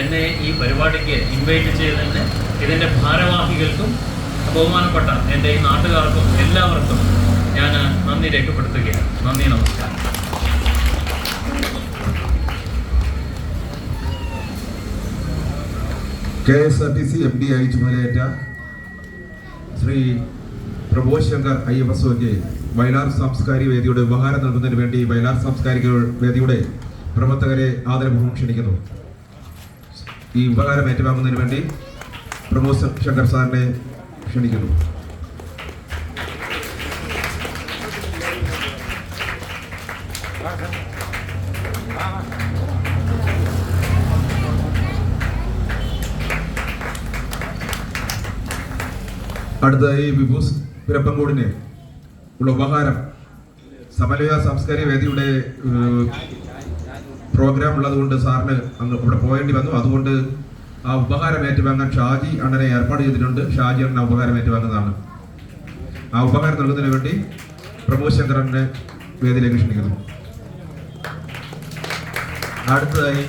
എന്നെ ഈ പരിപാടിക്ക് ഇൻവൈറ്റ് ചെയ്തതിന് ഇതിന്റെ ഭാരവാഹികൾക്കും ബഹുമാനപ്പെട്ട എന്റെ ഈ നാട്ടുകാർക്കും എല്ലാവർക്കും ഞാൻ നന്ദി രേഖപ്പെടുത്തുകയാണ്. നന്ദി നമസ്കാരം. K S R T C M D ആയി ചുമതലയേറ്റ Shri Prabodh Shankar I F S Vayalar സാംസ്കാരിക വേദിയുടെ ഉപഹാരം നൽകുന്നതിന് വേണ്ടി വയലാർ സാംസ്കാരിക വേദിയുടെ പ്രവർത്തകരെ ആദരപൂർവം ക്ഷണിക്കുന്നു. ഈ ഉപകാരം ഏറ്റുവാങ്ങുന്നതിന് വേണ്ടി പ്രമോദ് ശങ്കർ സാറിനെ ക്ഷണിക്കുന്നു. അടുത്തതായി വിഭൂസ് പിരപ്പങ്കോടിന് ഉള്ള ഉപഹാരം സമലയ സാംസ്കാരിക വേദിയുടെ പ്രോഗ്രാം ഉള്ളതുകൊണ്ട് സാറിന് അങ്ങ് ഇവിടെ പോകേണ്ടി വന്നു. അതുകൊണ്ട് ആ ഉപഹാരം ഏറ്റുവാങ്ങാൻ ഷാജി അണ്ണനെ ഏർപ്പാട് ചെയ്തിട്ടുണ്ട്. ഷാജി അണ്ണൻ ആ ഉപഹാരം ഏറ്റുവാങ്ങുന്നതാണ്. ആ ഉപഹാരം നൽകുന്നതിന് വേണ്ടി പ്രമോദ് ശങ്കരനെ വേദിയിലേക്ക് ക്ഷണിക്കുന്നു. അടുത്തതായി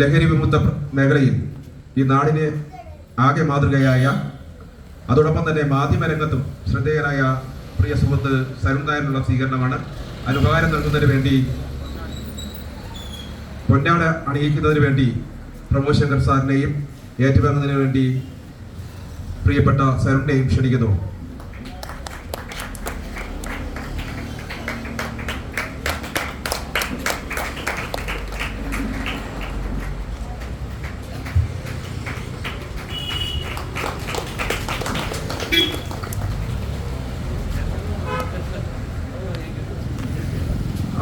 ലഹരി വിമുക്ത മേഖലയിൽ ഈ നാടിന് ആകെ മാതൃകയായ അതോടൊപ്പം തന്നെ മാധ്യമരംഗത്തും ശ്രദ്ധേയനായ പ്രിയ സുഹൃത്ത് സരുൺ നായരിനുള്ള സ്വീകരണമാണ് അനുപകാരം നൽകുന്നതിന് വേണ്ടി പൊന്നാട അണിയിക്കുന്നതിന് വേണ്ടി പ്രമോദ് ശങ്കർ സാറിനെയും ഏറ്റുവാങ്ങുന്നതിന് വേണ്ടി പ്രിയപ്പെട്ട സരുണിനെയും ക്ഷണിക്കുന്നു.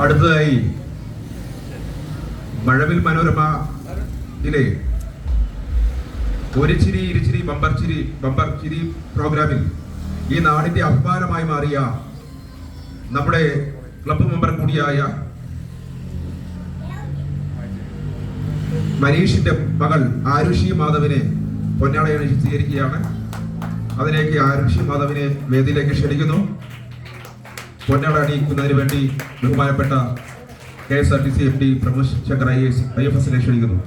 അടുത്തതായി മഴവിൽ മനോരമയിലെ ഒരു ചിരി ഇരിച്ചിരി ബമ്പർ ചിരി ബമ്പർ ചിരി പ്രോഗ്രാമിൽ ഈ നാടിന്റെ അഭിമാനമായി മാറിയ നമ്മുടെ ക്ലബ് മെമ്പർ കൂടിയായ മനീഷിന്റെ മകൾ ആരുഷി മാധവിനെ പൊന്നാളയാണ് സ്വീകരിക്കുകയാണ് അതിലേക്ക് ആരുഷി മാധവിനെ വേദിയിലേക്ക് ക്ഷണിക്കുന്നു. പൊന്നാട അണിയിക്കുന്നതിന് വേണ്ടി ബഹുമാനപ്പെട്ട K S R T C M D Pramod Shankar I S I F എസിനെ ക്ഷണിക്കുന്നു.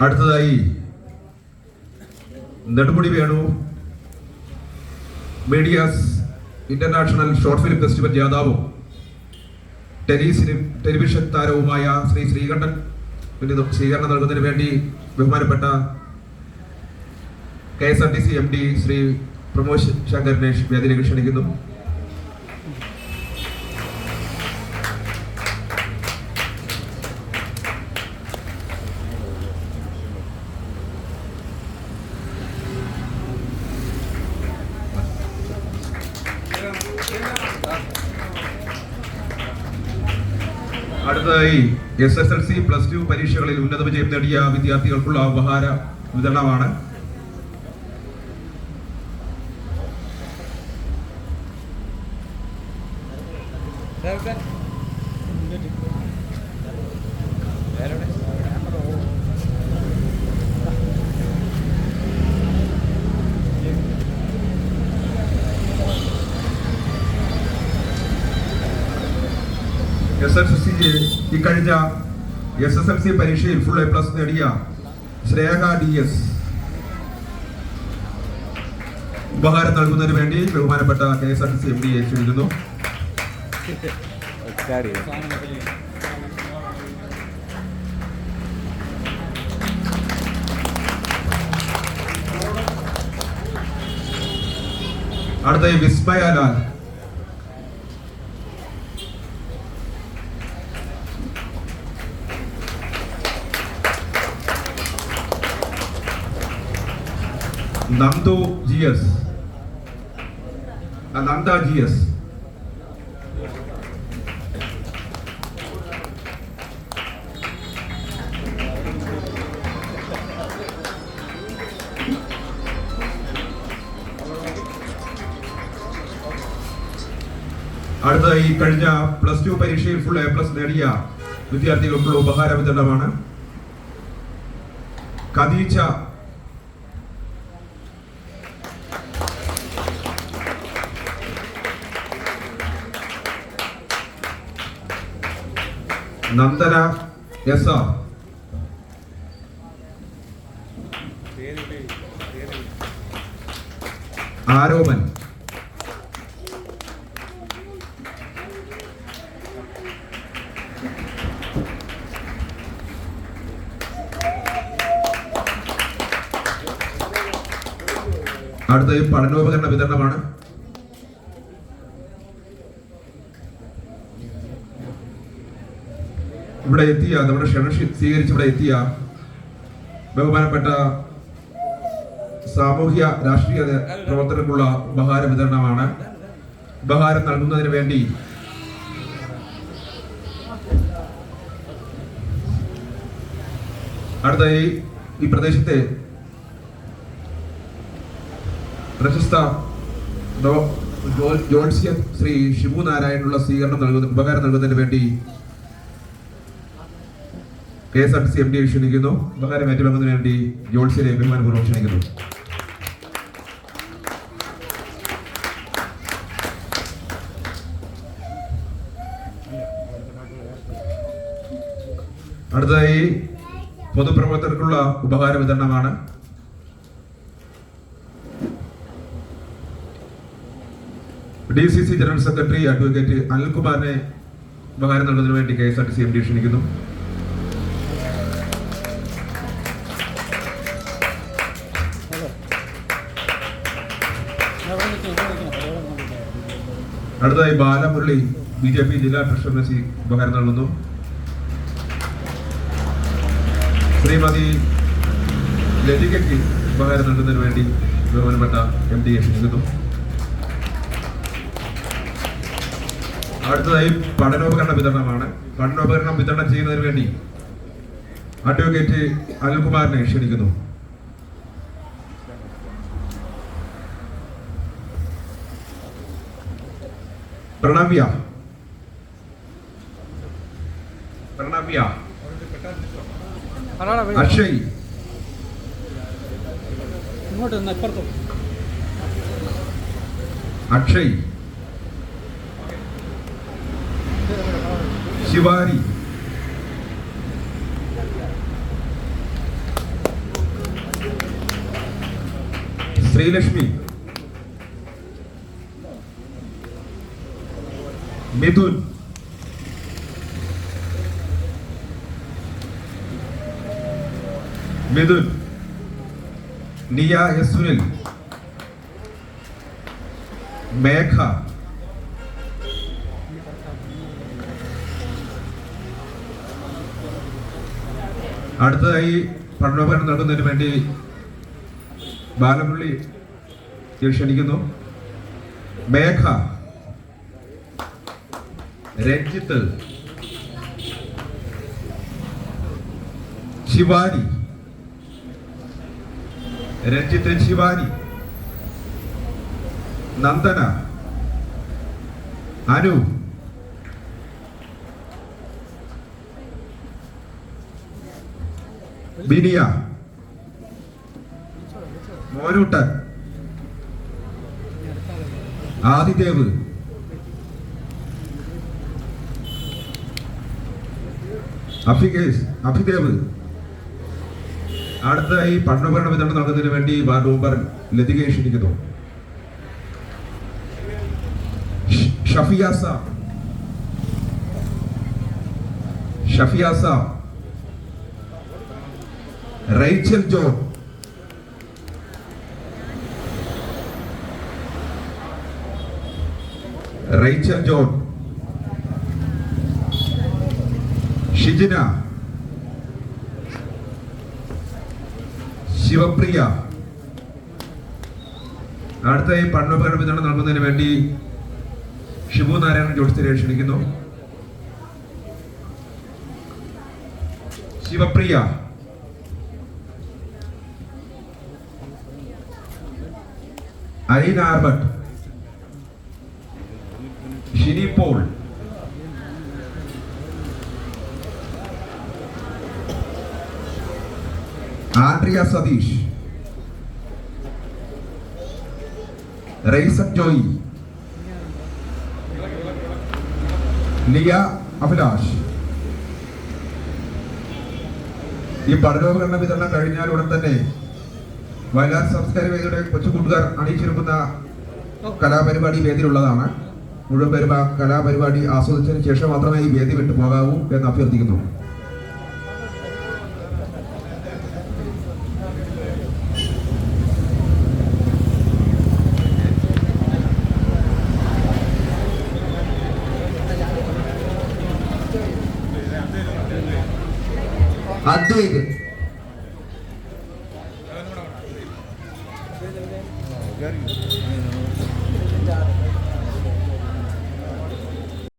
അടുത്തതായി Nedumudi Venu medias international short film festival ജേതാവും ടെലിസിനും ടെലിവിഷൻ താരവുമായ ശ്രീ ശ്രീകണ്ഠൻ പിന്നെ സ്വീകരണം നൽകുന്നതിന് വേണ്ടി ബഹുമാനപ്പെട്ട K S R T C M D Shri Pramod ശങ്കരനെ വേദിയിലേക്ക് ക്ഷണിക്കുന്നു. അടുത്തതായി S S L C plus two പരീക്ഷകളിൽ ഉന്നത വിജയം നേടിയ വിദ്യാർത്ഥികൾക്കുള്ള ഉപഹാര വിതരണമാണ്. എസ് ഇക്കഴിഞ്ഞ എസ് എസ് എൽ സി പരീക്ഷയിൽ ഫുൾ എ പ്ലസ് നേടിയ ശ്രേഖ ഡി എസ് ഉപഹാരം നൽകുന്നതിന് വേണ്ടി ബഹുമാനപ്പെട്ട K S R T C M D ക്ഷണിക്കുന്നു അടുത്ത Vismaya Lal. Nandu G S Nanda G S കഴിഞ്ഞ പ്ലസ് ടു പരീക്ഷയിൽ ഫുൾ എ പ്ലസ് നേടിയ വിദ്യാർത്ഥികൾക്കുള്ള ഉപഹാര വിതരണമാണ്. ഖദീജ നന്ദന. എസ് ആർ ആരോമൻ അടുത്ത പഠനോപകരണ വിതരണമാണ്. ഇവിടെ എത്തിയ നമ്മുടെ ക്ഷണം സ്വീ- സ്വീകരിച്ച് ഇവിടെ എത്തിയ ബഹുമാനപ്പെട്ട സാമൂഹ്യ രാഷ്ട്രീയ പ്രവർത്തനങ്ങളുള്ള ഉപഹാര വിതരണമാണ്. ഉപഹാരം നൽകുന്നതിന് വേണ്ടി അടുത്തായി ഈ പ്രദേശത്തെ പ്രശസ്ത ഡോ- ജോ- ശ്രീ ഷിബു നാരായണനുള്ള സ്വീകരണം നൽകുന്ന ഉപകാരം നൽകുന്നതിന് വേണ്ടി K S R T C M D ക്ഷണിക്കുന്നു ഉപകാരം ഏറ്റുവാങ്ങുന്നതിന് വേണ്ടി ജോത്സ്യരെ അഭിമാനപൂർവം ക്ഷണിക്കുന്നു. അടുത്തതായി പൊതുപ്രവർത്തകർക്കുള്ള ഉപഹാര വിതരണമാണ്. D C C general secretary advocate അനിൽകുമാറിനെ ഉപഹാരം നൽകുന്നതിന് വേണ്ടി K S R T C M D ക്ഷണിക്കുന്നു. അടുത്തതായി ബാലമുരളി ബി ജെ പി ജില്ലാ ട്രഷറർ സി ഉപഹാരം നൽകുന്നു. ശ്രീമതി ലതികയ്ക്ക് ഉപഹാരം നൽകുന്നതിന് വേണ്ടി ബഹുമാനപ്പെട്ട എം ഡി ക്ഷണിക്കുന്നു അടുത്തതായി പഠനോപകരണ വിതരണമാണ്. പഠനോപകരണം വിതരണം ചെയ്യുന്നതിന് വേണ്ടി അഡ്വക്കേറ്റ് അനിൽകുമാറിനെ ക്ഷണിക്കുന്നു. പ്രണവ്യ. പ്രണവ്യ. അക്ഷയ്. അക്ഷയ്. ശിവാരി ശ്രീലക്ഷ്മി. മിഥുൻ. മിഥുൻ. നിയ എസ് മേഘ. അടുത്തതായി പഠനോപകരണം നൽകുന്നതിന് വേണ്ടി ബാലമുള്ളി ക്ഷണിക്കുന്നു. മേഘ. രഞ്ജിത്ത്. ശിവാനി. രഞ്ജിത്ത് ശിവാനി. നന്ദന. അനു. ബിനിയ. മോനൂട്ടൻ ആദിദേവ്. അഫികേഷ് അഭിദേവ്. അടുത്തതായി പഠനോപകരണ വിതരണം നടത്തുന്നതിന് വേണ്ടി വാർഡ് മെമ്പർ ലതികയെ ക്ഷണിക്കുന്നു ഷ- Shafiya Sam Shafiya Sam Rachel John. Rachel John. Shijina. Shivapriya. അടുത്ത ഈ പഠനോപകരണ വിതരണം നൽകുന്നതിന് വേണ്ടി ഷിബു നാരായണൻ ജോത്സ്യരെ ക്ഷണിക്കുന്നു. Shivapriya. Aleena Albert Shini Paul. Andrea Satheesh. Raison Joy. Leah Abhilash. ഈ പഠനോപകരണ വിതരണം കഴിഞ്ഞാൽ ഉടൻ തന്നെ വയലാർ സംസ്കാര വേദിയുടെ കൊച്ചു കൂട്ടുകാർ അണിയിച്ചിരിക്കുന്ന കലാപരിപാടി വേദിയിലുള്ളതാണ്. മുഴുവൻ പേരും കലാപരിപാടി ആസ്വദിച്ചതിന് ശേഷം മാത്രമേ ഈ വേദി വിട്ടു പോകാവൂ എന്ന് അഭ്യർത്ഥിക്കുന്നു. Adik